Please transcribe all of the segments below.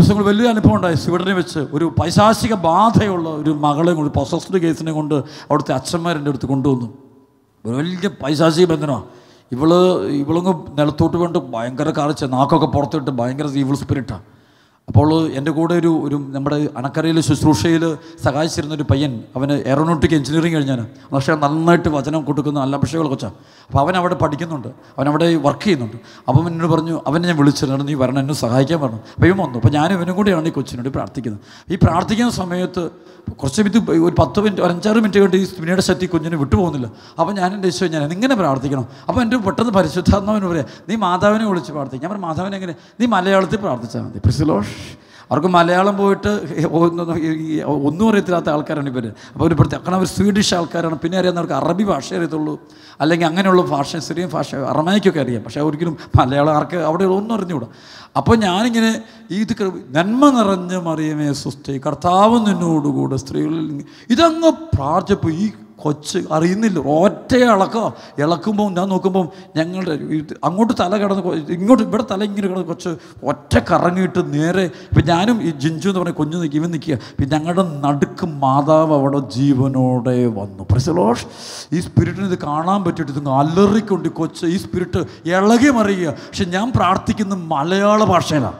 ദിവസങ്ങൾ വലിയ അനുഭവം ഉണ്ടായി. സ്വീഡനെ വെച്ച് ഒരു പൈശാചിക ബാധയുള്ള ഒരു മകളെ കൊണ്ട് പൊസസ്ഡ് കേസിനെ കൊണ്ട് അവിടുത്തെ അച്ഛന്മാരെന്റെ അടുത്ത് കൊണ്ടുവന്നു. ഒരു വലിയ പൈശാചിക ബന്ധനമാണ് ഇവൾ ഇവളങ്ങ് നിലത്തോട്ട് കൊണ്ട് ഭയങ്കര കാണിച്ച നാക്കൊക്കെ പുറത്തിട്ട് ഭയങ്കര ഈവിൾ സ്പിരിറ്റാണ് അപ്പോൾ എന്റെ കൂടെ ഒരു ഒരു നമ്മുടെ അണക്കരയിൽ ശുശ്രൂഷയിൽ സഹായിച്ചിരുന്ന ഒരു പയ്യൻ അവന് എയറോനോട്ടിക് എഞ്ചിനീയറിങ് കഴിഞ്ഞാണ്. പക്ഷേ നന്നായിട്ട് വചനം കൊടുക്കുന്ന നല്ല അഭിഷേകൾ കൊച്ചാണ് അപ്പോൾ അവൻ അവിടെ പഠിക്കുന്നുണ്ട്. അവൻ അവിടെ വർക്ക് ചെയ്യുന്നുണ്ട്. അപ്പം എന്നോട് പറഞ്ഞു അവനെ ഞാൻ വിളിച്ചിട്ടുണ്ട് നീ വരണം എന്നെ സഹായിക്കാൻ പറഞ്ഞു. അപ്പോൾ ഇവൻ വന്നു. അപ്പോൾ ഞാൻ ഇവനും കൂടിയാണ് ഈ കൊച്ചിനോട് പ്രാർത്ഥിക്കുന്നത്. ഈ പ്രാർത്ഥിക്കുന്ന സമയത്ത് കുറച്ച് മിനിറ്റ് ഒരു പത്ത് മിനിറ്റ് ഒരു അഞ്ചാറ് മിനിറ്റ് കൊണ്ട് ഈ പിന്നീട് ശക്തി കുഞ്ഞിനെ വിട്ടുപോകുന്നില്ല. അപ്പോൾ ഞാൻ എന്റെ ഈശോ ഞാൻ ഇങ്ങനെ പ്രാർത്ഥിക്കണം. അപ്പോൾ എന്റെ പെട്ടെന്ന് പരിശുദ്ധാത്മാവിന് പറയാം നീ മാതാവിനെ വിളിച്ച് പ്രാർത്ഥിക്കും. ഞാൻ പറഞ്ഞു മാതാവിനെ എങ്ങനെ? നീ മലയാളത്തിൽ പ്രാർത്ഥിച്ചാൽ മതി. പ്രിസിലോഷ് അവർക്ക് മലയാളം പോയിട്ട് ഒന്നും അറിയത്തില്ലാത്ത ആൾക്കാരാണ് ഇവർ അപ്പോൾ ഒരു പ്രത്യേക കാരണം അവർ സ്വീഡിഷ് ആൾക്കാരാണ്. പിന്നെ അറിയാവുന്നവർക്ക് അറബി ഭാഷ അറിയത്തുള്ളൂ. അല്ലെങ്കിൽ അങ്ങനെയുള്ള ഭാഷ സിറിയൻ ഭാഷ അറമാനിക്കൊക്കെ അറിയാം. പക്ഷേ ഒരിക്കലും മലയാളം ആർക്ക് അവിടെ ഒന്നും അറിഞ്ഞുകൂടാ. അപ്പോൾ ഞാനിങ്ങനെ ഈ ഇത് നന്മ നിറഞ്ഞ മറിയമേ സുസ്ഥി കർത്താവ് നിന്നോടുകൂടെ സ്ത്രീകളിൽ ഇതങ്ങ് പ്രാർത്ഥിച്ചപ്പോൾ ഈ കൊച്ച് അറിയുന്നില്ല. ഒറ്റ ഇളക്കോ? ഇളക്കുമ്പോൾ ഞാൻ നോക്കുമ്പോൾ ഞങ്ങളുടെ അങ്ങോട്ട് തല കിടന്ന് ഇങ്ങോട്ട് ഇവിടെ തല ഇങ്ങനെ കിടന്ന് കൊച്ച് ഒറ്റ കറങ്ങിയിട്ട് നേരെ ഇപ്പം ഞാനും ഈ ജിഞ്ചു എന്ന് പറഞ്ഞ കൊഞ്ഞു നിൽക്കുക ഇവൻ നിൽക്കുക പിന്നെ ഞങ്ങളുടെ നടുക്ക് മാതാവ് അവിടെ ജീവനോടെ വന്നു. പ്രസലോഷ് ഈ സ്പിരിറ്റിന് ഇത് കാണാൻ പറ്റിയിട്ട് ഇത് അലറിക്കൊണ്ട് കൊച്ച് ഈ സ്പിരിറ്റ് ഇളകി മറിയുക പക്ഷെ ഞാൻ പ്രാർത്ഥിക്കുന്ന മലയാള ഭാഷയിലാണ്.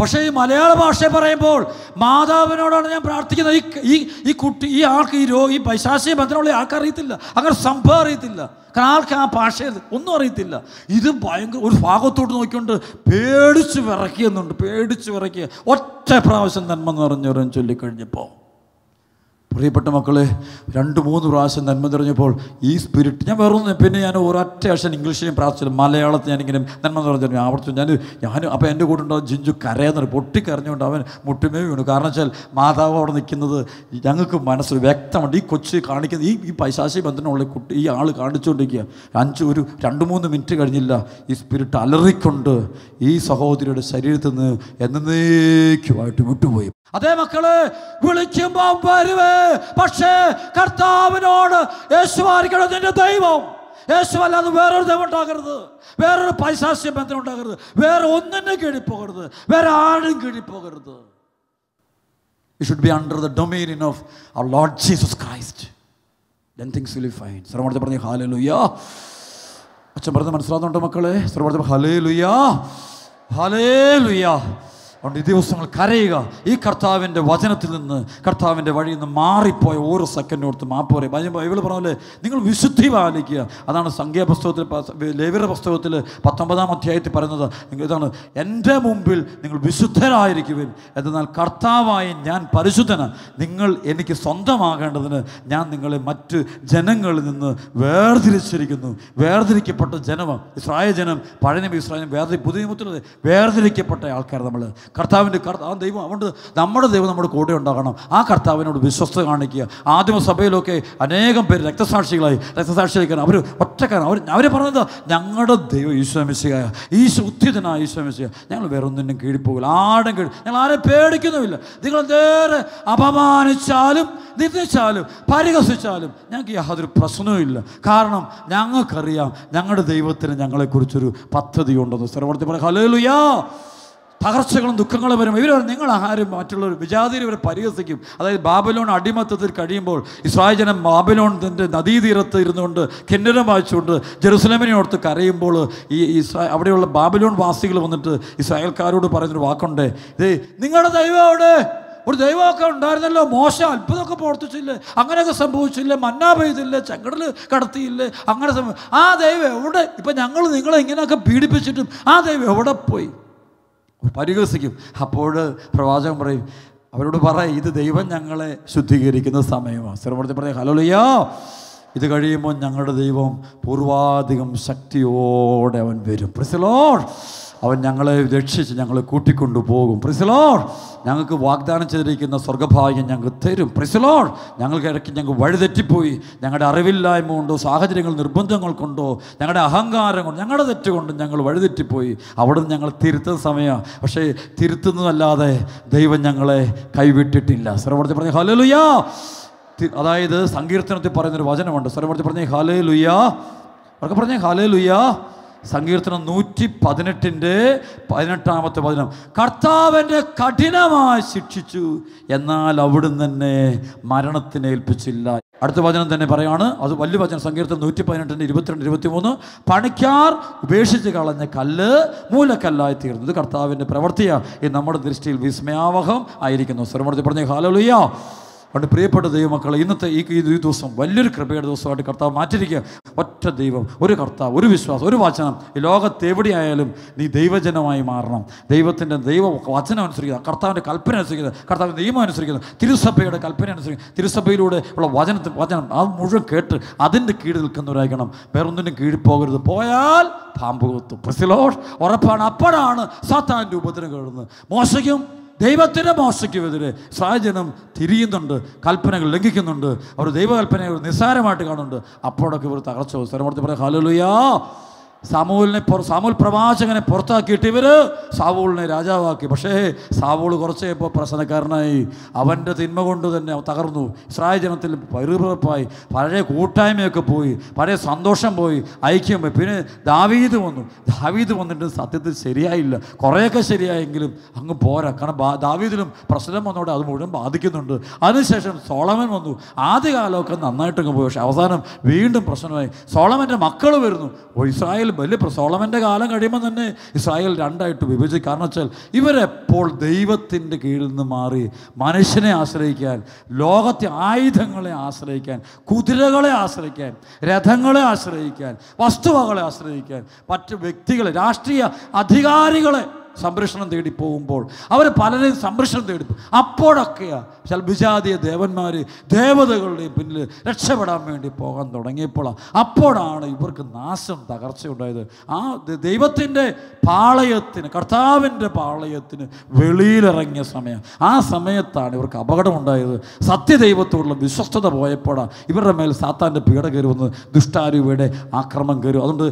പക്ഷേ ഈ മലയാള ഭാഷ പറയുമ്പോൾ മാതാവിനോടാണ് ഞാൻ പ്രാർത്ഥിക്കുന്നത്. ഈ ഈ ഈ കുട്ടി ഈ ആൾക്ക് ഈ രോ ഈ പൈശാശിക ബന്ധനമുള്ള ആൾക്ക് അറിയത്തില്ല. അങ്ങനെ സംഭവം അറിയത്തില്ല. കാരണം ആൾക്ക് ആ ഭാഷ ഒന്നും അറിയത്തില്ല. ഇത് ഭയങ്കര ഒരു ഭാഗത്തോട്ട് നോക്കിക്കൊണ്ട് പേടിച്ച് വിറക്കിയെന്നുണ്ട് പേടിച്ച് വിറക്കിയ ഒറ്റ പ്രാവശ്യം നന്മ നിറഞ്ഞവരും ചൊല്ലിക്കഴിഞ്ഞപ്പോൾ. പ്രിയപ്പെട്ട മക്കളെ രണ്ട് മൂന്ന് പ്രാവശ്യം നന്മ നിറഞ്ഞപ്പോൾ ഈ സ്പിരിറ്റ് ഞാൻ വേറൊന്നും പിന്നെ ഞാൻ ഒരൊറ്റ ആഴ്ച ഇംഗ്ലീഷിലും പ്രാർത്ഥിച്ചു മലയാളത്തിൽ ഞാനിങ്ങനെ നന്മ നിറഞ്ഞു ആവർത്തിച്ചു. ഞാൻ ഞാൻ അപ്പോൾ എന്റെ കൂടെ ഉണ്ടാവും ജിഞ്ചു കരയെന്ന് പൊട്ടിക്കരഞ്ഞുകൊണ്ട് അവൻ മുട്ടുമേ വീണു. കാരണം വെച്ചാൽ മാതാവ് അവിടെ നിൽക്കുന്നത് ഞങ്ങൾക്ക് മനസ്സിൽ വ്യക്തമുണ്ട് ഈ കൊച്ച് കാണിക്കുന്ന ഈ ഈ പൈശാശി ബന്ധനമുള്ള കുട്ടി ഈ ആൾ കാണിച്ചുകൊണ്ടിരിക്കുക. അഞ്ച് ഒരു രണ്ട് മൂന്ന് മിനിറ്റ് കഴിഞ്ഞില്ല ഈ സ്പിരിറ്റ് അലറിക്കൊണ്ട് ഈ സഹോദരിയുടെ ശരീരത്തിൽ നിന്ന് എന്നേക്കുമായിട്ട് വിട്ടുപോയി. അതേ മക്കളെ വിളിക്കുമ്പോൾ വരുവേ പക്ഷേ കർത്താവിനോട് യേശു ആയിരിക്കണം നിന്റെ ദൈവം. യേശു അല്ലാതെ വേറൊരു ദൈവം ഉണ്ടാകരുത്. വേറൊരു പൈശാസ്യ ബന്ധം ഉണ്ടാകരുത്. വേറെ ഒന്നിനെ കീഴിപ്പോകരുത്. വേറെ ആരും കീഴിപ്പോകരുത്. You should be under the dominion of our Lord Jesus Christ then things will fine ശ്രമത്തെ പറഞ്ഞു ഹാലേ ലുയ്യാ അച്ഛൻ പറഞ്ഞ് മനസ്സിലാകുന്നുണ്ടോ മക്കളെ? ശ്രമത്തെ ഹലേ ലുയ്യാ ഹലേ ലുയ്യാ അതുകൊണ്ട് ഈ ദിവസങ്ങൾ കരയുക. ഈ കർത്താവിന്റെ വചനത്തിൽ നിന്ന് കർത്താവിന്റെ വഴിയിൽ നിന്ന് മാറിപ്പോയ ഓരോ സെക്കൻഡ് കൊടുത്ത് മാപ്പ് പറയും ബൈബിൾ പറഞ്ഞാൽ പറഞ്ഞ നിങ്ങൾ വിശുദ്ധി പാലിക്കുക അതാണ് സംഖ്യാപുസ്തകത്തിൽ ലേവിയുടെ പുസ്തകത്തിൽ പത്തൊമ്പതാം അധ്യായത്തിൽ പറയുന്നത്. നിങ്ങൾ ഇതാണ് എന്റെ മുമ്പിൽ നിങ്ങൾ വിശുദ്ധരായിരിക്കുവിൻ. എന്നാൽ കർത്താവായി ഞാൻ പരിശുദ്ധന. നിങ്ങൾ എനിക്ക് സ്വന്തമാകേണ്ടതിന് ഞാൻ നിങ്ങളെ മറ്റ് ജനങ്ങളിൽ നിന്ന് വേർതിരിച്ചിരിക്കുന്നു. വേർതിരിക്കപ്പെട്ട ജനമാണ്. ഇസ്രായേൽ ജനം പഴയ ഇസ്രായേൽ വേർതിരി പുതിയ വേർതിരിക്കപ്പെട്ട ആൾക്കാർ നമ്മൾ കർത്താവിന്റെ കർത്താവ് ദൈവം അതുകൊണ്ട് നമ്മുടെ ദൈവം നമ്മുടെ കൂടെ ഉണ്ടാകണം. ആ കർത്താവിനോട് വിശ്വസ്ത കാണിക്കുക. ആദിമ സഭയിലൊക്കെ അനേകം പേര് രക്തസാക്ഷികളായി രക്തസാക്ഷികളായി അവർ ഒറ്റക്കാരൻ അവർ അവർ പറഞ്ഞത് ഞങ്ങളുടെ ദൈവം ഈശ്വമിശിയായ ഈ ഉദ്ധിതനായ ഈശ്വമിശിയ ഞങ്ങൾ വേറെ ഒന്നിനും കീഴിപ്പോകില്ല. ആടും കീഴ് ഞങ്ങൾ ആരെ പേടിക്കുന്നുമില്ല. നിങ്ങൾ നേരെ അപമാനിച്ചാലും നിന്ദിച്ചാലും പരിഹസിച്ചാലും ഞങ്ങൾക്ക് യാതൊരു പ്രശ്നവുമില്ല കാരണം ഞങ്ങൾക്കറിയാം ഞങ്ങളുടെ ദൈവത്തിന് ഞങ്ങളെക്കുറിച്ചൊരു പദ്ധതി ഉണ്ടെന്ന് സ്ഥലപ്പെടുത്തി പറയാം ഹലേലുയാ തകർച്ചകളും ദുഃഖങ്ങളും വരും. ഇവർ നിങ്ങൾ ആരും മറ്റുള്ളവർ വിജാതിരെ ഇവരെ പരിഹസിക്കും. അതായത് ബാബലോൺ അടിമത്തത്തിൽ കഴിയുമ്പോൾ ഇസ്രായേൽ ജനം ബാബലോണിന്റെ നദീതീരത്ത് ഇരുന്നുകൊണ്ട് കിന്നരം വായിച്ചുകൊണ്ട് ജെറുസലേമിനെ ഓർത്ത് കരയുമ്പോൾ ഈ ഇസ്രാ അവിടെയുള്ള ബാബലോൺ വാസികൾ വന്നിട്ട് ഇസ്രായേൽക്കാരോട് പറയുന്നൊരു വാക്കുണ്ട്. ഇതേ നിങ്ങളുടെ ദൈവം അവിടെ ഒരു ദൈവമൊക്കെ ഉണ്ടായിരുന്നല്ലോ. മോശം അത്ഭുതമൊക്കെ പ്രവർത്തിച്ചില്ലേ. അങ്ങനെയൊക്കെ സംഭവിച്ചില്ലേ. മന്നാ പെയ്തില്ലേ. ചങ്കടൽ കടത്തിയില്ലേ. അങ്ങനെ ആ ദൈവം എവിടെ? ഇപ്പം ഞങ്ങൾ നിങ്ങളെ ഇങ്ങനെയൊക്കെ പീഡിപ്പിച്ചിട്ടും ആ ദൈവം എവിടെ പോയി? പരിഹസിക്കും. അപ്പോൾ പ്രവാചകൻ പറയും അവരോട് പറയും ഇത് ദൈവം ഞങ്ങളെ ശുദ്ധീകരിക്കുന്ന സമയമാണ്. സ്ഥിരപ്പെടുത്തി പറയും ഹലോലിയോ ഇത് കഴിയുമ്പോൾ ഞങ്ങളുടെ ദൈവം പൂർവാധികം ശക്തിയോടെ അവൻ വരും. പ്രിസലോഡ് അവൻ ഞങ്ങളെ രക്ഷിച്ച് ഞങ്ങളെ കൂട്ടിക്കൊണ്ടു പോകും പ്രിസലോഡ് ഞങ്ങൾക്ക് വാഗ്ദാനം ചെയ്തിരിക്കുന്ന സ്വർഗഭാഗ്യം ഞങ്ങൾക്ക് തരും. പ്രിസലോൺ ഞങ്ങൾക്ക് ഇടയ്ക്ക് ഞങ്ങൾ വഴിതെറ്റിപ്പോയി. ഞങ്ങളുടെ അറിവില്ലായ്മ കൊണ്ടോ സാഹചര്യങ്ങൾ നിർബന്ധങ്ങൾ കൊണ്ടോ ഞങ്ങളുടെ അഹങ്കാരം കൊണ്ട് ഞങ്ങളുടെ തെറ്റുകൊണ്ട് ഞങ്ങൾ വഴിതെറ്റിപ്പോയി. അവിടെ നിന്ന് ഞങ്ങൾ തിരുത്തുന്ന സമയമാണ് പക്ഷേ തിരുത്തുന്നതല്ലാതെ ദൈവം ഞങ്ങളെ കൈവിട്ടിട്ടില്ല. സർവർത്തി പറഞ്ഞു ഹലലുയാ അതായത് സങ്കീർത്തനത്തിൽ പറയുന്നൊരു വചനമുണ്ട്. സർവർത്തി പറഞ്ഞു ഹലേ ലുയാ അവർക്ക് പറഞ്ഞേ ഹലേ ലുയ്യാ സങ്കീർത്തനം നൂറ്റി പതിനെട്ടിന്റെ പതിനെട്ടാമത്തെ പതിനം കർത്താവിന്റെ കഠിനമായി ശിക്ഷിച്ചു എന്നാൽ അവിടുന്ന് തന്നെ മരണത്തിന് ഏൽപ്പിച്ചില്ല. അടുത്ത വചനം തന്നെ പറയാണ്. അത് വലിയ വചനം. സങ്കീർത്തനം നൂറ്റി പതിനെട്ടിന്റെ ഇരുപത്തിരണ്ട് ഇരുപത്തിമൂന്ന്. പണിക്കാർ ഉപേക്ഷിച്ച് കളഞ്ഞ കല്ല് മൂലക്കല്ലായി തീർന്നു. ഇത് കർത്താവിന്റെ പ്രവൃത്തിയാണ്. ഇത് നമ്മുടെ ദൃഷ്ടിയിൽ വിസ്മയാവഹം ആയിരിക്കുന്നു. സ്വരമൂർത്തി പറഞ്ഞ ഹാലലുയ്യ അതുകൊണ്ട് പ്രിയപ്പെട്ട ദൈവമക്കളെ ഇന്നത്തെ ഈ ഈ ദിവസം വലിയൊരു കൃപയുടെ ദിവസമായിട്ട് കർത്താവ് മാറ്റിരിക്കുക ഒറ്റ ദൈവം ഒരു കർത്താവ് ഒരു വിശ്വാസം ഒരു വചനം. ഈ ലോകത്ത് എവിടെയായാലും നീ ദൈവജനമായി മാറണം. ദൈവത്തിന്റെ ദൈവ വചനം അനുസരിക്കുക കർത്താവിന്റെ കൽപ്പന അനുസരിക്കുന്നത് കർത്താവിന്റെ നിയമം അനുസരിക്കുന്നത് തിരുസഭയുടെ കൽപ്പന അനുസരിക്കുക തിരുസഭയിലൂടെ ഉള്ള വചനത്തിൽ വചനം അത് മുഴുവൻ കേട്ട് അതിന്റെ കീഴിൽ നിൽക്കുന്നവരായിരിക്കണം. വേറൊന്നിനും കീഴിൽ പോകരുത് പോയാൽ പാമ്പ് കൊത്തും. ഉറപ്പാണ്. അപ്പോഴാണ് സാത്താൻ ഉപദ്രവം കേടുന്നത് മോശയ്ക്കും ദൈവത്തിന്റെ മോശയ്ക്കുമെതിരെ സാഹചര്യം തിരിയുന്നുണ്ട് കൽപ്പനകൾ ലംഘിക്കുന്നുണ്ട്. അവർ ദൈവകൽപ്പനയെ ഒരു നിസ്സാരമായിട്ട് കാണുന്നുണ്ട്. അപ്പോഴൊക്കെ ഇവർ തകർച്ച സ്ഥലമൂർത്തി പറയാം ഹാലലുയാ സാമൂലിനെ സാമൂൽ പ്രവാചകനെ പുറത്താക്കിയിട്ട് ഇവർ സാവൂളിനെ രാജാവാക്കി. പക്ഷേ സാവൂൾ കുറച്ച് ഇപ്പോൾ പ്രശ്നക്കാരനായി അവന്റെ തിന്മ കൊണ്ട് തന്നെ തകർന്നു. ഇസ്രായേൽ ജനത്തിൽ പരുപിറപ്പായി. പഴയ കൂട്ടായ്മയൊക്കെ പോയി. പഴയ സന്തോഷം പോയി. ഐക്യം പോയി. പിന്നെ ദാവീദ് വന്നു. ദാവീദ് വന്നിട്ട് സത്യത്തിൽ ശരിയായില്ല. കുറേയൊക്കെ ശരിയായെങ്കിലും അങ്ങ് പോരാ. കാരണം ദാവീദിലും പ്രശ്നം വന്നോടെ അത് മുഴുവൻ ബാധിക്കുന്നുണ്ട്. അതിനുശേഷം സോളമൻ വന്നു. ആദ്യകാലമൊക്കെ നന്നായിട്ടങ്ങ് പോയി. പക്ഷേ അവസാനം വീണ്ടും പ്രശ്നമായി. സോളമന്റെ മക്കൾ വരുന്നു. ഓ ഇസ്രായേൽ വലിയ സോളമന്റെ കാലം കഴിയുമ്പോൾ തന്നെ ഇസ്രായേൽ രണ്ടായിട്ട് വിഭജിച്ച്. കാരണം വെച്ചാൽ ഇവരെപ്പോൾ ദൈവത്തിന്റെ കീഴിൽ നിന്ന് മാറി മനുഷ്യനെ ആശ്രയിക്കാൻ ലോകത്തെ ആയുധങ്ങളെ ആശ്രയിക്കാൻ കുതിരകളെ ആശ്രയിക്കാൻ രഥങ്ങളെ ആശ്രയിക്കാൻ വസ്തുവകളെ ആശ്രയിക്കാൻ മറ്റ് വ്യക്തികളെ രാഷ്ട്രീയ അധികാരികളെ സംരക്ഷണം തേടി പോകുമ്പോൾ അവർ പലരെയും സംരക്ഷണം തേടി അപ്പോഴൊക്കെയാണ് അപ്പോഴൊക്കെയാ ചില വിജാതീയ ദേവന്മാർ ദേവതകളുടെയും പിന്നിൽ രക്ഷപ്പെടാൻ വേണ്ടി പോകാൻ തുടങ്ങിയപ്പോഴാണ് അപ്പോഴാണ് ഇവർക്ക് നാശം തകർച്ചയുണ്ടായത്. ആ ദൈവത്തിന്റെ പാളയത്തിന് കർത്താവിന്റെ പാളയത്തിന് വെളിയിലിറങ്ങിയ സമയം. ആ സമയത്താണ് ഇവർക്ക് അപകടമുണ്ടായത്. സത്യദൈവത്തോടുള്ള വിശ്വസ്തത പോയപ്പോഴാണ് ഇവരുടെ മേൽ സാത്താന്റെ പീഡ കയറി വന്ന് ദുഷ്ടാരൂപയുടെ ആക്രമം കയറും. അതുകൊണ്ട്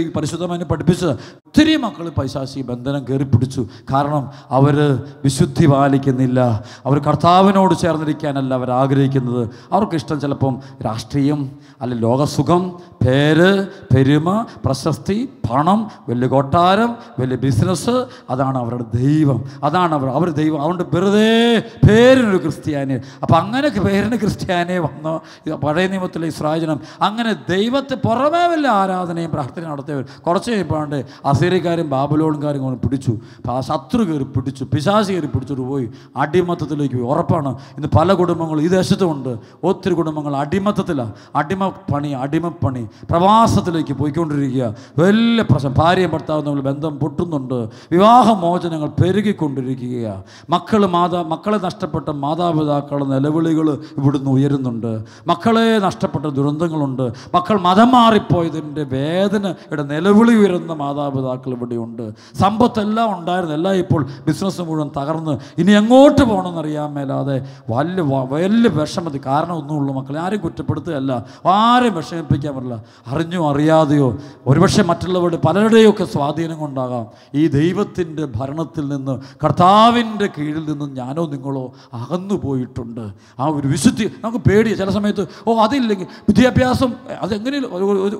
ഈ പരിശുദ്ധമായി പഠിപ്പിച്ചത്. ഒത്തിരി മക്കൾ പൈശാശി ബന്ധനം കയറി പിടിച്ചു. കാരണം അവർ വിശുദ്ധി പാലിക്കുന്നില്ല. അവർ കർത്താവിനോട് ചേർന്നിരിക്കാനല്ല അവർ ആഗ്രഹിക്കുന്നത്. അവർക്കിഷ്ടം ചിലപ്പം രാഷ്ട്രീയം അല്ലെ ലോകസുഖം പേര് പെരുമ പ്രശസ്തി പണം വലിയ കൊട്ടാരം വലിയ ബിസിനസ് അതാണ് അവരുടെ ദൈവം. അതാണ് അവർ അവർ ദൈവം. അതുകൊണ്ട് വെറുതെ പേരിനൊരു ക്രിസ്ത്യാനി. അപ്പം അങ്ങനെ പേരിന് ക്രിസ്ത്യാനി വന്നോ പഴയ നിയമത്തിലെ ഇസ്രാജനം അങ്ങനെ ദൈവത്തെ പുറമേ വല്ല ആരാധനയും പ്രാർത്ഥന നടത്തിയവർ കുറച്ച് കഴിയുമ്പോണ്ട് അസീറിക്കാരും ബാബുലോണുകാരും കൊണ്ട് പിടിച്ചു. ശത്രു കയറി പിടിച്ചു. പിശാസി കയറി പിടിച്ചിട്ട് പോയി. അടിമത്തത്തിലേക്ക് പോയി. ഉറപ്പാണ്. ഇന്ന് പല കുടുംബങ്ങളും ഈ ദേശത്തുമുണ്ട് ഒത്തിരി കുടുംബങ്ങൾ അടിമത്തത്തിലാണ് അടിമ പണി അടിമപ്പണി. പ്രവാസത്തിലേക്ക് പോയിക്കൊണ്ടിരിക്കുക. വലിയ പ്രശ്നം ഭാര്യയും ഭർത്താവും തമ്മിൽ ബന്ധം പൊട്ടുന്നുണ്ട്. വിവാഹമോചനങ്ങൾ പെരുകിക്കൊണ്ടിരിക്കുകയാണ് മക്കൾ മാതാ മക്കളെ നഷ്ടപ്പെട്ട മാതാപിതാക്കളുടെ നിലവിളികൾ ഇവിടുന്ന് ഉയരുന്നുണ്ട്. മക്കളെ നഷ്ടപ്പെട്ട ദുരന്തങ്ങളുണ്ട്. മക്കൾ മതം മാറിപ്പോയതിന്റെ വേദനയുടെ നിലവിളി ഉയരുന്ന മാതാപിതാക്കൾ ഇവിടെയുണ്ട്. സമ്പത്തെല്ലാം ഉണ്ടായിരുന്നു. എല്ലാം ഇപ്പോൾ ബിസിനസ് മുഴുവൻ തകർന്ന്. ഇനി എങ്ങോട്ട് പോകണമെന്നറിയാൻ മേലാതെ വലിയ വലിയ വിഷമതി കാരണം ഒന്നുമുള്ളൂ മക്കളെ. ആരും കുറ്റപ്പെടുത്തുകയല്ല. ആരും വിഷമിപ്പിക്കാൻ പറ്റില്ല. അറിഞ്ഞോ അറിയാതെയോ? ഒരുപക്ഷെ മറ്റുള്ളവരുടെ പലരുടെയൊക്കെ സ്വാധീനം കൊണ്ടാകാം. ഈ ദൈവത്തിന്റെ ഭരണത്തിൽ നിന്ന് കർത്താവിന്റെ കീഴിൽ നിന്നും ഞാനോ നിങ്ങളോ അകന്നു പോയിട്ടുണ്ട് ആ ഒരു വിശുദ്ധി നമുക്ക് പേടിയ. ചില സമയത്ത് ഓ അതില്ലെങ്കിൽ വിദ്യാഭ്യാസം അതെങ്ങനെയും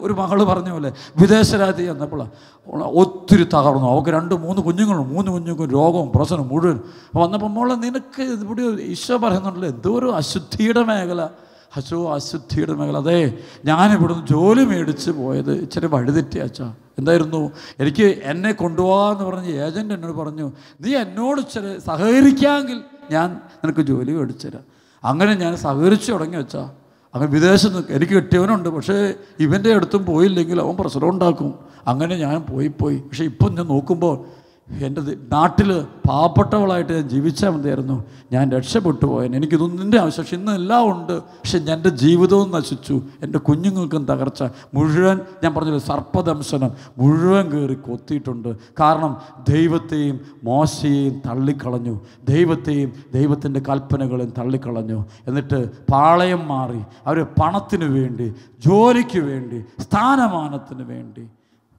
ഒരു മകൾ പറഞ്ഞ പോലെ വിദേശ രാജ്യത്ത് എന്നപ്പോഴാണ് ഒത്തിരി തകർന്നു. അവൾക്ക് രണ്ട് മൂന്ന് കുഞ്ഞുങ്ങളും മൂന്ന് കുഞ്ഞുങ്ങൾക്കും രോഗവും പ്രശ്നവും മുഴുവൻ വന്നപ്പോൾ മോളെ നിനക്ക് ഇവിടെ ഈശോ പറയുന്നുണ്ടല്ലോ എന്തോ ഒരു അശുദ്ധിയുടെ മേഖല. അശോ അശുദ്ധിയുടെ മേഖല അതെ ഞാനിവിടുന്ന് ജോലി മേടിച്ച് പോയത് ഇച്ചിരി വഴുതെറ്റി അച്ഛാ. എന്തായിരുന്നു? എനിക്ക് എന്നെ കൊണ്ടുപോകാമെന്ന് പറഞ്ഞ് ഏജന്റ് എന്നോട് പറഞ്ഞു നീ എന്നോട് ഇച്ചിരി സഹകരിക്കാമെങ്കിൽ ഞാൻ നിനക്ക് ജോലി മേടിച്ചു തരാം അങ്ങനെ ഞാൻ സഹകരിച്ചു തുടങ്ങി വെച്ചാ അങ്ങനെ വിദേശത്ത് എനിക്ക് കിട്ടിയവനുണ്ട് പക്ഷേ ഇവന്റെ അടുത്തും പോയില്ലെങ്കിൽ അവൻ പ്രശ്നം ഉണ്ടാക്കും. അങ്ങനെ ഞാൻ പോയി പോയി. പക്ഷേ ഇപ്പം ഞാൻ നോക്കുമ്പോൾ എന്റെ നാട്ടിൽ പാവപ്പെട്ടവളായിട്ട് ഞാൻ ജീവിച്ചാൽ മതിയായിരുന്നു. ഞാൻ രക്ഷപ്പെട്ടു പോയൻ എനിക്കിതൊന്നും എന്റെ ആവശ്യം. പക്ഷെ ഇന്ന് എല്ലാം ഉണ്ട്. പക്ഷെ എന്റെ ജീവിതവും നശിച്ചു. എന്റെ കുഞ്ഞുങ്ങൾക്കും തകർച്ച. മുഴുവൻ ഞാൻ പറഞ്ഞത് സർപ്പദംശനം മുഴുവൻ കയറി കൊത്തിയിട്ടുണ്ട്. കാരണം ദൈവത്തെയും മോശയെയും തള്ളിക്കളഞ്ഞു. ദൈവത്തെയും ദൈവത്തിന്റെ കൽപ്പനകളെയും തള്ളിക്കളഞ്ഞു. എന്നിട്ട് പാളയം മാറി. അവർ പണത്തിന് വേണ്ടി ജോലിക്ക് വേണ്ടി സ്ഥാനമാനത്തിന് വേണ്ടി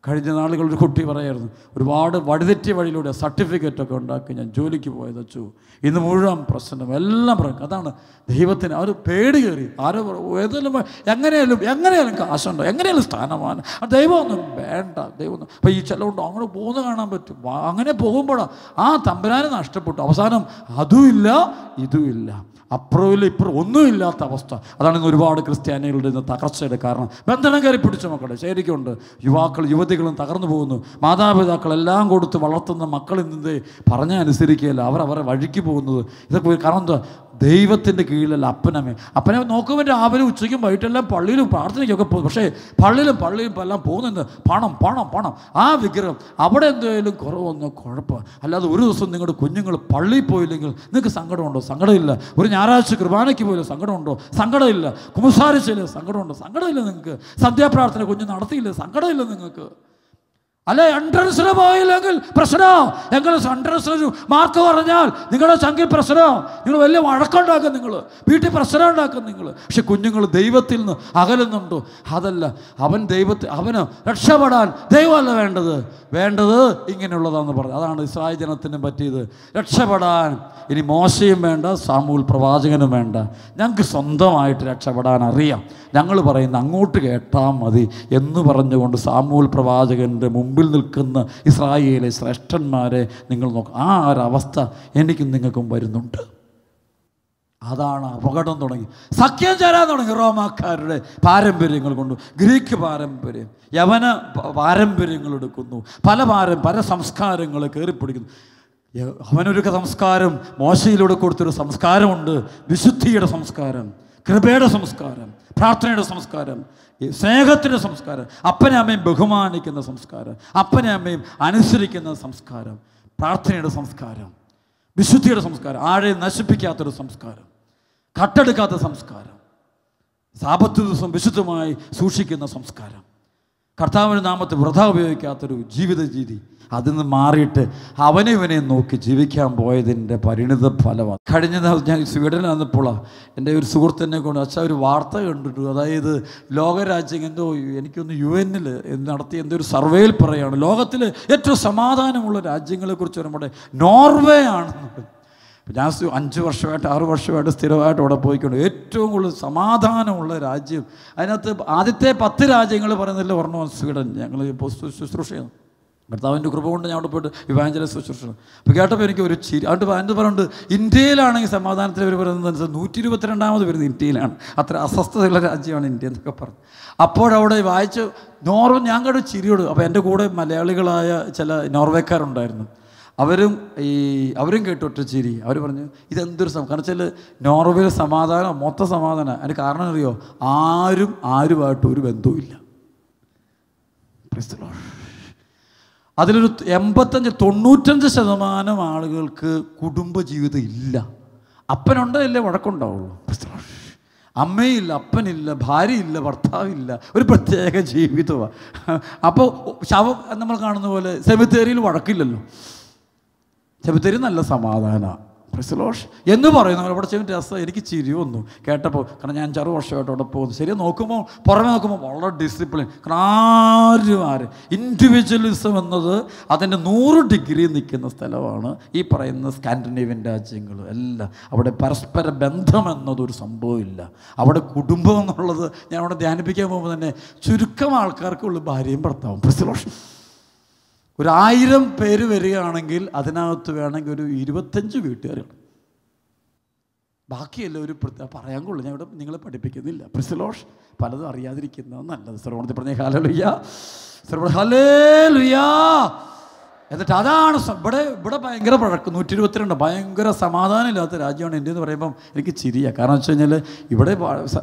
കഴിഞ്ഞ നാളുകൾ ഒരു കുട്ടി പറയായിരുന്നു ഒരുപാട് വഴിതെറ്റിയ വഴിയിലൂടെ സർട്ടിഫിക്കറ്റൊക്കെ ഉണ്ടാക്കി ഞാൻ ജോലിക്ക് പോയത് വെച്ചു ഇന്ന് മുഴുവൻ പ്രശ്നം എല്ലാം പറയും അതാണ് ദൈവത്തിന് അവർ പേടി കയറി. ആരോ ഏതെങ്കിലും എങ്ങനെയാലും എങ്ങനെയാലും കാശുണ്ടോ എങ്ങനെയാലും സ്ഥാനമാണ് ദൈവമൊന്നും വേണ്ട ദൈവമൊന്നും. അപ്പോൾ ഈ ചിലവുണ്ടോ അങ്ങനെ പോകുന്ന കാണാൻ പറ്റും. അങ്ങനെ പോകുമ്പോഴാണ് ആ തമ്പുരാനെ നഷ്ടപ്പെട്ടു. അവസാനം അതുമില്ല ഇതുമില്ല അപ്പുറമില്ല ഇപ്പുറം ഒന്നുമില്ലാത്ത അവസ്ഥ. അതാണ് ഇന്ന് ഒരുപാട് ക്രിസ്ത്യാനികളുടെ ഇന്ന് തകർച്ചയുടെ കാരണം. ബന്ധനം കയറി പിടിച്ച മക്കളെ ശരിക്കുണ്ട് യുവാക്കൾ യുവതികളും തകർന്നു പോകുന്നു. മാതാപിതാക്കൾ എല്ലാം കൊടുത്ത് വളർത്തുന്ന മക്കളിൽ നിന്ന് പറഞ്ഞ അനുസരിക്കുകയല്ല അവർ അവരെ വഴിക്ക് പോകുന്നത്. ഇതൊക്കെ കാരണം എന്താ? ദൈവത്തിന്റെ കീഴിലല്ല അപ്പനമ്മേ. അപ്പനെ നോക്കുമ്പോൾ രാവിലെ ഉച്ചയ്ക്കും വൈകിട്ടെല്ലാം പള്ളിയിലും പ്രാർത്ഥനയ്ക്കൊക്കെ പോകും. പക്ഷേ പള്ളിയിലും പള്ളിയിലും എല്ലാം പോകുന്നത് പണം പണം പണം. ആ വിഗ്രഹം അവിടെ എന്തെങ്കിലും കുറവൊന്നും കുഴപ്പമില്ല അല്ലാതെ ഒരു ദിവസം നിങ്ങളുടെ കുഞ്ഞുങ്ങൾ പള്ളിയിൽ പോയില്ലെങ്കിൽ നിങ്ങൾക്ക് സങ്കടമുണ്ടോ? സങ്കടമില്ല. ഒരു ഞായറാഴ്ച കുർബാനയ്ക്ക് പോയില്ല സങ്കടമുണ്ടോ? സങ്കടമില്ല. കുമ്പസാരിച്ചില്ല സങ്കടമുണ്ടോ? സങ്കടമില്ല നിങ്ങൾക്ക്. സന്ധ്യാപ്രാർത്ഥന കുഞ്ഞ് നടത്തിയില്ല. സങ്കടമില്ല നിങ്ങൾക്ക്. അല്ലെ എൻട്രൻസിന് പോയില്ലെങ്കിൽ പ്രശ്നമോ ഞങ്ങൾ എൻട്രൻസിന് മാർക്ക് പറഞ്ഞാൽ നിങ്ങളുടെ ചങ്കിൽ പ്രശ്നമോ നിങ്ങൾ വലിയ വഴക്കുണ്ടാക്കും നിങ്ങൾ വീട്ടിൽ പ്രശ്നം ഉണ്ടാക്കും നിങ്ങൾ പക്ഷെ കുഞ്ഞുങ്ങൾ ദൈവത്തിൽ നിന്ന് അകലുന്നുണ്ടോ. അതല്ല അവൻ ദൈവത്തിൽ അവന് രക്ഷപ്പെടാൻ ദൈവമല്ല വേണ്ടത്. വേണ്ടത് ഇങ്ങനെയുള്ളതാണെന്ന് പറഞ്ഞു. അതാണ് ഇസ്രായേൽ ജനത്തിന് പറ്റിയത്. രക്ഷപ്പെടാൻ. ഇനി മോശയും വേണ്ട സാമൂൽ പ്രവാചകനും വേണ്ട. ഞങ്ങൾക്ക് സ്വന്തമായിട്ട് രക്ഷപ്പെടാൻ അറിയാം. ഞങ്ങൾ പറയുന്ന അങ്ങോട്ട് കേട്ടാൽ മതി എന്ന് പറഞ്ഞുകൊണ്ട് സാമൂൽ പ്രവാചകന്റെ മുമ്പിൽ നിൽക്കുന്ന ഇസ്രായേലെ ശ്രേഷ്ഠന്മാരെ നിങ്ങൾ നോക്കുക ആ ഒരവസ്ഥ എനിക്കും നിങ്ങൾക്കും വരുന്നുണ്ട്. അതാണ് അപകടം തുടങ്ങി. സഖ്യം ചേരാൻ തുടങ്ങി റോമാക്കാരുടെ പാരമ്പര്യങ്ങൾ കൊണ്ട്. ഗ്രീക്ക് പാരമ്പര്യം യവന പാരമ്പര്യങ്ങൾ എടുക്കുന്നു. പല പാരം പല സംസ്കാരങ്ങൾ കയറിപ്പിടിക്കുന്നു. അവനൊരു സംസ്കാരം മോശയിലൂടെ കൊടുത്തൊരു സംസ്കാരമുണ്ട്. വിശുദ്ധിയുടെ സംസ്കാരം. കൃപയുടെ സംസ്കാരം പ്രാർത്ഥനയുടെ സംസ്കാരം സ്നേഹത്തിന്റെ സംസ്കാരം അപ്പനെ അമ്മയും ബഹുമാനിക്കുന്ന സംസ്കാരം അപ്പനെ അമ്മയും അനുസരിക്കുന്ന സംസ്കാരം പ്രാർത്ഥനയുടെ സംസ്കാരം വിശുദ്ധിയുടെ സംസ്കാരം ആഴെ നശിപ്പിക്കാത്തൊരു സംസ്കാരം കട്ടെടുക്കാത്ത സംസ്കാരം സാപത്ത് ദിവസം വിശുദ്ധമായി സൂക്ഷിക്കുന്ന സംസ്കാരം കർത്താവിന്റെ നാമത്തെ വൃഥ ഉപയോഗിക്കാത്തൊരു ജീവിത രീതി അതിൽ നിന്ന് മാറിയിട്ട് അവനെ ഇവനെ നോക്കി ജീവിക്കാൻ പോയതിന്റെ പരിണിത ഫലമാണ്. കഴിഞ്ഞ ദിവസം ഞാൻ സ്വീഡനിൽ വന്നപ്പോൾ എന്റെ ഒരു സുഹൃത്തിനെ കൊണ്ട് അച്ഛാ ഒരു വാർത്ത കണ്ടിട്ടു. അതായത് ലോകരാജ്യം എന്തോ എനിക്കൊന്ന് യു എന്നിൽ നടത്തിയ എന്തോ ഒരു സർവേയിൽ പറയുകയാണ് ലോകത്തിൽ ഏറ്റവും സമാധാനമുള്ള രാജ്യങ്ങളെക്കുറിച്ച് നമ്മുടെ നോർവേ ആണെന്ന് ഞാൻ അഞ്ച് വർഷമായിട്ട് ആറ് വർഷമായിട്ട് സ്ഥിരമായിട്ട് അവിടെ പോയിക്കൊണ്ട് ഏറ്റവും കൂടുതൽ സമാധാനമുള്ള രാജ്യം. അതിനകത്ത് ആദ്യത്തെ പത്ത് രാജ്യങ്ങൾ പറയുന്നതിൽ ഒരെണ്ണം സ്വീഡൻ ഞങ്ങൾ ഇപ്പോൾ ശുശ്രൂഷ ചെയ്യുന്നു ഭർത്താവിന്റെ കൃപ കൊണ്ട് ഞാൻ അവിടെ പോയിട്ട് വിവാഞ്ചല ശുശ്രൂഷ അപ്പോൾ കേട്ടപ്പോൾ എനിക്ക് ഒരു ചിരി. അതുകൊണ്ട് അതിന്റെ പറയുന്നുണ്ട്? ഇന്ത്യയിലാണെങ്കിൽ സമാധാനത്തിൽ ഒരു പറയുന്നത് നൂറ്റി ഇരുപത്തിരണ്ടാമത് വരുന്നത് ഇന്ത്യയിലാണ്. അത്ര അസ്വസ്ഥതയുള്ള രാജ്യമാണ് ഇന്ത്യ എന്നൊക്കെ പറഞ്ഞു. അപ്പോഴവിടെ വായിച്ച് നോർവേ ഞാൻ കണ്ടു ചിരിയോട് അപ്പോൾ എന്റെ കൂടെ മലയാളികളായ ചില നോർവേക്കാരുണ്ടായിരുന്നു. അവരും ഈ അവരും കേട്ടു ഒറ്റ ചിരി. അവർ പറഞ്ഞു ഇതെന്തൊരു സം കാരണം വെച്ചാൽ നോർവേയിൽ സമാധാനം മൊത്ത സമാധാനം. അതിന് കാരണം അറിയോ? ആരും ആരുമായിട്ട് ഒരു the Lord. അതിലൊരു എൺപത്തഞ്ച് തൊണ്ണൂറ്റഞ്ച് ശതമാനം ആളുകൾക്ക് കുടുംബജീവിതം ഇല്ല. അപ്പനുണ്ടല്ലേ വഴക്കുണ്ടാവുള്ളൂ. Praise the അമ്മയില്ല അപ്പനില്ല ഭാര്യയില്ല ഭർത്താവില്ല ഒരു പ്രത്യേക ജീവിതമാണ് അപ്പോൾ ശവം നമ്മൾ കാണുന്ന പോലെ സെമിത്തേരിയിൽ വഴക്കില്ലല്ലോ. സെമിത്തേരി നല്ല സമാധാനമാണ് പ്രസലോഷ് എന്ന് പറയുന്നു. അവിടെ ചെയ്യുന്ന രസം എനിക്ക് ചിരി വന്നു. കേട്ടപ്പോൾ കാരണം ഞാൻ അഞ്ചാറ് വർഷമായിട്ട് അവിടെ പോകുന്നു. ശരി നോക്കുമ്പോൾ പുറമെ നോക്കുമ്പോൾ വളരെ ഡിസിപ്ലിൻ കാരണം ആരും ആര്. ഇൻഡിവിജ്വലിസം എന്നത് അതിന്റെ നൂറ് ഡിഗ്രി നിൽക്കുന്ന സ്ഥലമാണ്. ഈ പറയുന്ന സ്കാൻഡിനേവ്യൻ രാജ്യങ്ങൾ എല്ലാം. അവിടെ പരസ്പര ബന്ധം എന്നതൊരു സംഭവമില്ല അവിടെ കുടുംബം എന്നുള്ളത് ഞാൻ അവിടെ ധ്യാനിപ്പിക്കാൻ പോകുമ്പോൾ തന്നെ ചുരുക്കം ആൾക്കാർക്കുള്ള ഭാര്യയും ഭർത്താവും. പ്രസലോഷ് ഒരു ആയിരം പേര് വരികയാണെങ്കിൽ അതിനകത്ത് വേണമെങ്കിൽ ഒരു ഇരുപത്തഞ്ച് വീട്ടുകാരുണ്ട്. ബാക്കിയെല്ലാം ഒരു പറയാൻ കൊള്ളു. ഞാൻ ഇവിടെ നിങ്ങളെ പഠിപ്പിക്കുന്നില്ല. പ്രിസലോഷ് പലതും അറിയാതിരിക്കുന്നത് നല്ലത്. ശ്രവണത്തിൽ പറഞ്ഞ ഹാലലുയ്യ ശ്രവണ ഹലേ ലുയ്യാ എന്നിട്ട് അതാണ് ഇവിടെ ഇവിടെ ഭയങ്കര പഴക്കം. നൂറ്റി ഇരുപത്തിരണ്ട് ഭയങ്കര സമാധാനമില്ലാത്ത രാജ്യമാണ് ഇന്ത്യ എന്ന് പറയുമ്പം എനിക്ക് ചിരിയാണ് കാരണം വെച്ച് കഴിഞ്ഞാൽ ഇവിടെ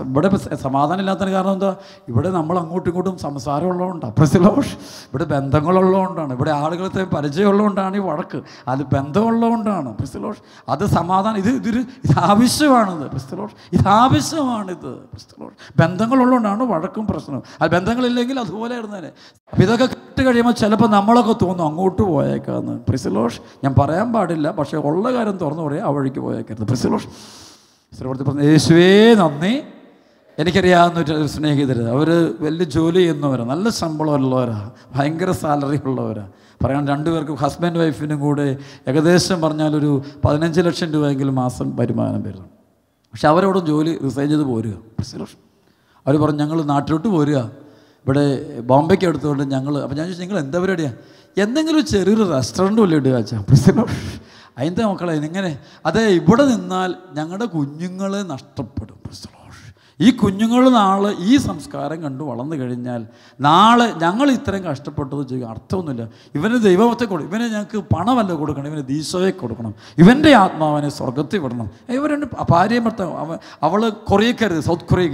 ഇവിടെ സമാധാനമില്ലാത്തതിന് കാരണം എന്താ? ഇവിടെ നമ്മൾ അങ്ങോട്ടും ഇങ്ങോട്ടും സംസാരമുള്ളതുകൊണ്ടാണ്. പ്രസിലോഷ് ഇവിടെ ബന്ധങ്ങളുള്ളതുകൊണ്ടാണ്. ഇവിടെ ആളുകളത്തെ പരിചയമുള്ളതുകൊണ്ടാണ് ഈ വഴക്ക്. അത് ബന്ധമുള്ളതുകൊണ്ടാണ്. പ്രസിലോഷ് അത് സമാധാനം ഇത് ഇതൊരു ഇത് ആവശ്യമാണിത്. പ്രസ്തലോഷ് ഇത് ആവശ്യമാണിത്. പ്രസ്തലോഷ് ബന്ധങ്ങളുള്ളതുകൊണ്ടാണ് വഴക്കും പ്രശ്നവും. അത് ബന്ധങ്ങളില്ലെങ്കിൽ അതുപോലെ ഇരുന്നേനെ അപ്പം ഇതൊക്കെ കേട്ട് കഴിയുമ്പോൾ ചിലപ്പോൾ നമ്മളൊക്കെ തോന്നും അങ്ങോട്ട് പോയേക്കാന്ന്. പ്രിസിലോഷ് ഞാൻ പറയാൻ പാടില്ല പക്ഷേ ഉള്ള കാര്യം തുറന്നു പറയാം ആ വഴിക്ക് പോയേക്കരുത്. പ്രിസിലോഷ് ശ്രീവർത്തി പറഞ്ഞു യേശുവേ നന്ദി. എനിക്കറിയാവുന്ന ഒരു സ്നേഹിതർ അവർ വലിയ ജോലി ചെയ്യുന്നവരാണ് നല്ല ശമ്പളമുള്ളവരാണ് ഭയങ്കര സാലറി ഉള്ളവരാണ് പറയാൻ രണ്ടുപേർക്കും ഹസ്ബൻഡ് വൈഫിനും കൂടെ ഏകദേശം പറഞ്ഞാൽ ഒരു പതിനഞ്ച് ലക്ഷം രൂപയെങ്കിലും മാസം വരുമാനം വരുന്നു പക്ഷെ അവരവിടെ ജോലി റിസൈൻ ചെയ്ത് പോരുക അവർ പറഞ്ഞു ഞങ്ങൾ നാട്ടിലോട്ട് പോരുക. ഇവിടെ ബോംബെക്ക് എടുത്തുകൊണ്ട് ഞങ്ങൾ അപ്പോൾ ഞാൻ ചോദിച്ചു നിങ്ങൾ എന്താ പരിപാടിയാണ് എന്തെങ്കിലും ചെറിയൊരു റെസ്റ്റോറന്റ് വല്ല ഇടുക വെച്ചാൽ അതിന്റെ മക്കളെ ഇങ്ങനെ അതെ ഇവിടെ നിന്നാൽ ഞങ്ങളുടെ കുഞ്ഞുങ്ങൾ നഷ്ടപ്പെടും പ്രശ്നം ഈ കുഞ്ഞുങ്ങൾ നാളെ ഈ സംസ്കാരം കണ്ട് വളർന്നു കഴിഞ്ഞാൽ നാളെ ഞങ്ങൾ ഇത്രയും കഷ്ടപ്പെട്ടത് ചെയ്യുക അർത്ഥമൊന്നുമില്ല. ഇവന് ദൈവത്തെ കൊടുക്കും ഇവനെ ഞങ്ങൾക്ക് പണമല്ല കൊടുക്കണം ഇവന് ദീശോയെ കൊടുക്കണം. ഇവന്റെ ആത്മാവിനെ സ്വർഗത്തിൽ വിടണം. ഇവരുടെ ഭാര്യയും ഭർത്താവ് അവൾ കൊറിയ സൗത്ത് കൊറിയ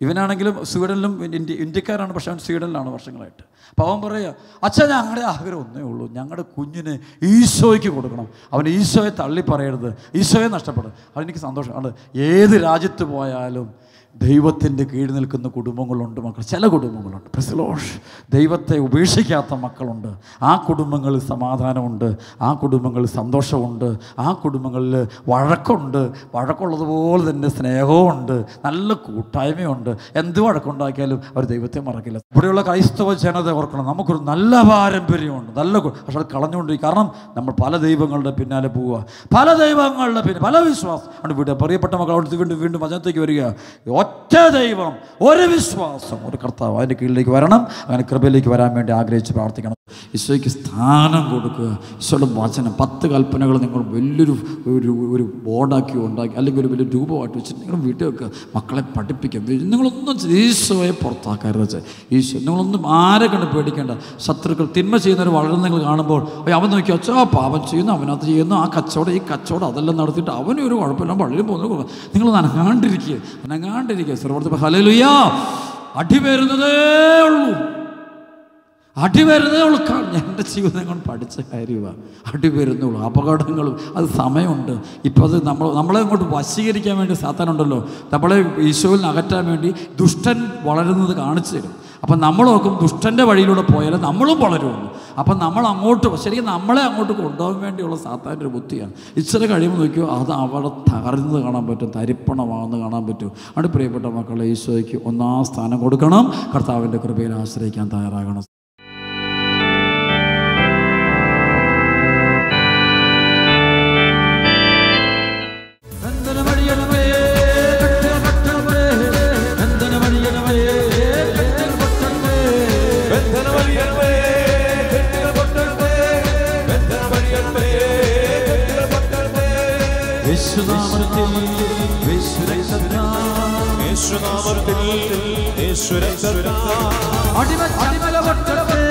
ഇവനാണെങ്കിലും സ്വീഡനിലും ഇന്ത്യ ഇന്ത്യക്കാരാണ് പക്ഷെ അവൻ സ്വീഡനിലാണ് വർഷങ്ങളായിട്ട്. അപ്പോൾ അവൻ പറയുക അച്ഛൻ ഞങ്ങളുടെ ആഗ്രഹം ഒന്നേ ഉള്ളൂ. ഞങ്ങളുടെ കുഞ്ഞിനെ ഈശോയ്ക്ക് കൊടുക്കണം. അവൻ ഈശോയെ തള്ളി പറയരുത് ഈശോയെ നഷ്ടപ്പെടും അതെനിക്ക് സന്തോഷം. അത് ഏത് രാജ്യത്ത് പോയാലും ദൈവത്തിന്റെ കീഴിൽ നിൽക്കുന്ന കുടുംബങ്ങളുണ്ട് മക്കൾ. ചില കുടുംബങ്ങളുണ്ട്. പ്രസലോഷ് ദൈവത്തെ ഉപേക്ഷിക്കാത്ത മക്കളുണ്ട്. ആ കുടുംബങ്ങളിൽ സമാധാനമുണ്ട്. ആ കുടുംബങ്ങളിൽ സന്തോഷമുണ്ട്. ആ കുടുംബങ്ങളിൽ വഴക്കുണ്ട്. വഴക്കുള്ളതുപോലെ തന്നെ സ്നേഹവുമുണ്ട്. നല്ല കൂട്ടായ്മയുണ്ട്. എന്ത് വഴക്കുണ്ടാക്കിയാലും അവർ ദൈവത്തെ മറക്കില്ല. ഇവിടെയുള്ള ക്രൈസ്തവ ജനത ഓർക്കണം. നമുക്കൊരു നല്ല പാരമ്പര്യമുണ്ട്. നല്ല പക്ഷെ അത് കളഞ്ഞുകൊണ്ടിരിക്കും. കാരണം നമ്മൾ പല ദൈവങ്ങളുടെ പിന്നാലെ പോവുക. പല ദൈവങ്ങളുടെ പിന്നെ പല വിശ്വാസം ആണ് ഇവിടെ പ്രിയപ്പെട്ട മക്കൾ അവിടുത്തെ വീണ്ടും വീണ്ടും വചനത്തേക്ക് വരിക. ഒറ്റ ദൈവം ഒരു വിശ്വാസം. ഒരു കർത്താവ് അതിന്റെ കീഴിലേക്ക് വരണം അങ്ങനെ കൃപയിലേക്ക് വരാൻ വേണ്ടി ആഗ്രഹിച്ച് പ്രാർത്ഥിക്കണം. ഈശോയ്ക്ക് സ്ഥാനം കൊടുക്കുക. ഈശോയുടെ വചനം പത്ത് കൽപ്പനകൾ നിങ്ങൾ വലിയൊരു ഒരു ഒരു ബോർഡാക്കി ഉണ്ടാക്കി അല്ലെങ്കിൽ ഒരു വലിയ രൂപമായിട്ട് വെച്ചിട്ട് നിങ്ങൾ വീട്ടിൽ വെക്കുക. മക്കളെ പഠിപ്പിക്കുക. നിങ്ങളൊന്നും ഈശോയെ പുറത്താക്കരുത്. ഈശോ നിങ്ങളൊന്നും ആരെ കണ്ട് പേടിക്കേണ്ട? ശത്രുക്കൾ തിന്മ ചെയ്യുന്നവർ വളരുന്ന നിങ്ങൾ കാണുമ്പോൾ അവൻ നോക്കി അച്ഛാ പാപം ചെയ്യുന്നു അവനത് ചെയ്യുന്നു ആ കച്ചവടം ഈ കച്ചവടം അതെല്ലാം നടത്തിയിട്ട് അവനും ഒരു കുഴപ്പമില്ല വളരെ പോകുന്നു നിങ്ങൾ നനങ്ങാണ്ടിരിക്കുക. നനങ്ങാണ്ടിരിക്കുക സർവർത്തി ഹലലുയാ അടി വരുന്നതേ ഉള്ളൂ. അടി ഉള്ളു. എന്റെ ജീവിതം കൊണ്ട് പഠിച്ച കാര്യമാണ് അടി വരുന്നുള്ളൂ അപകടങ്ങളും അത് സമയമുണ്ട്. ഇപ്പോൾ അത് നമ്മൾ നമ്മളെ ഇങ്ങോട്ട് വശീകരിക്കാൻ വേണ്ടി സാത്താനുണ്ടല്ലോ നമ്മളെ ഈശോയിൽ അകറ്റാൻ വേണ്ടി ദുഷ്ടൻ വളരുന്നത് കാണിച്ചു തരും. അപ്പം നമ്മൾ നോക്കും ദുഷ്ടന്റെ വഴിയിലൂടെ പോയാൽ നമ്മളും വളരുമെന്ന്. അപ്പം നമ്മൾ അങ്ങോട്ട് ശരിക്കും നമ്മളെ അങ്ങോട്ട് കൊണ്ടുപോകാൻ വേണ്ടിയുള്ള സാത്താന്റെ ഒരു ബുദ്ധിയാണ്. ഇച്ചിരി കഴിയുമ്പോൾ നോക്കിയോ അത് അവിടെ തകർന്നത് കാണാൻ പറ്റും തരിപ്പണമാണെന്ന് കാണാൻ പറ്റും. അവിടെ പ്രിയപ്പെട്ട മക്കളെ ഈശോയ്ക്ക് ഒന്നാം സ്ഥാനം കൊടുക്കണം. കർത്താവിന്റെ കൃപയിൽ ആശ്രയിക്കാൻ തയ്യാറാകണം. യേശുനാമത്തിൽ യേശുരക്തത്താൽ അടിമ പൊട്ടന്മേ,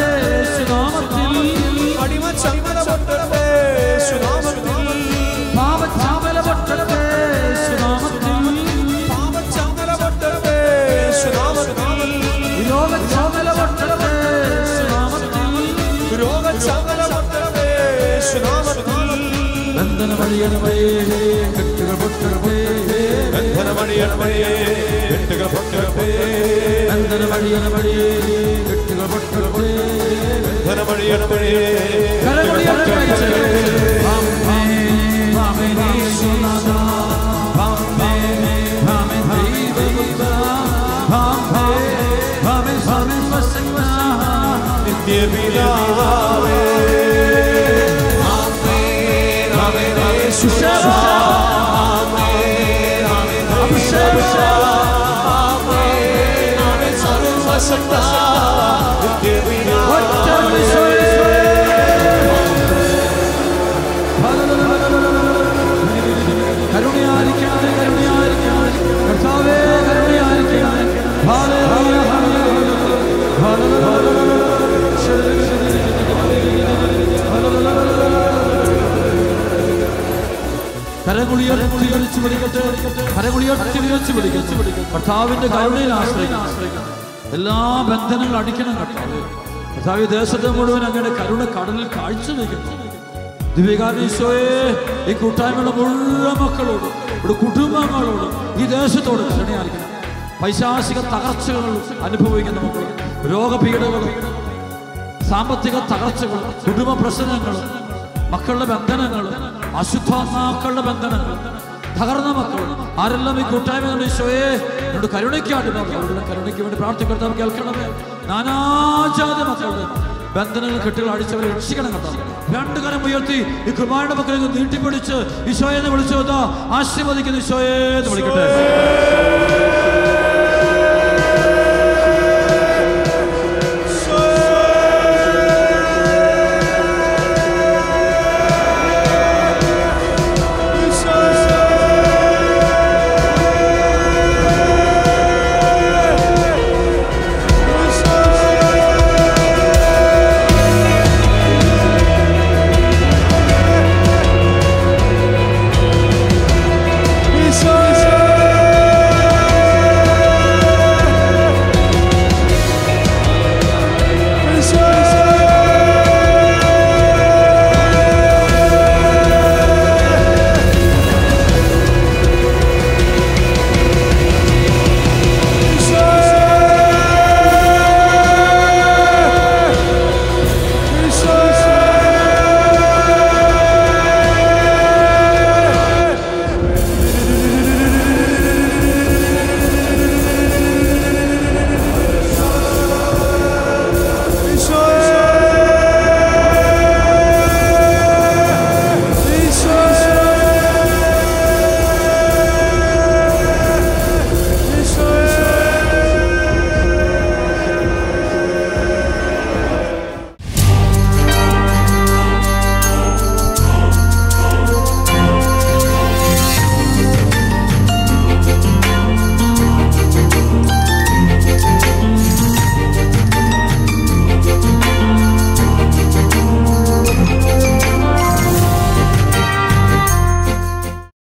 ബന്ധനമണിയന്മേ, കെട്ടുകൾ सकता കർത്താവിന്റെ കരുണയിൽ ആശ്രയിക്കണം. എല്ലാ ബന്ധനങ്ങളും അടിക്കണം കർത്താവ്. കർത്താവ് ദേശത്തെ മുഴുവൻ അങ്ങയുടെ കരുണ കടലിൽ കാഴ്ച വയ്ക്കുന്നു ദിവ്യകാരണീശോയെ ഈ കൂട്ടായ്മയുടെ മുഴുവൻ മക്കളോടും ഇവിടെ കുടുംബങ്ങളോടും ഈ ദേശത്തോട് കരുണയായിരിക്കണം പൈശാസിക തകർച്ചകൾ അനുഭവിക്കുന്ന മക്കൾ രോഗപീഠകൾ സാമ്പത്തിക തകർച്ചകൾ കുടുംബ പ്രശ്നങ്ങൾ മക്കളുടെ ബന്ധനങ്ങൾ അശുദ്ധാത്മാക്കളുടെ ബന്ധനങ്ങൾ തകർന്ന മക്കൾ. ആരെല്ലാം ഈ കൂട്ടായ്മ കണ്ട് ഈശോയെ എന്നോട് കരുണയ്ക്കാണ്ട് അവരുടെ കരുണയ്ക്ക് വേണ്ടി പ്രാർത്ഥിക്കണം കേൾക്കണമേ. നാനാജാതി മക്കളുടെ ബന്ധനങ്ങൾ കെട്ടുകൾ അടിച്ചവരെ രക്ഷിക്കണം കേട്ടോ രണ്ടു കരം ഉയർത്തി ഈ കുമാരുടെ മക്കളെ നീട്ടിപ്പിടിച്ച് ഈശോയെന്ന് വിളിച്ചു ആശീർവദിക്കുന്ന ഈശോയെ വിളിക്കട്ടെ.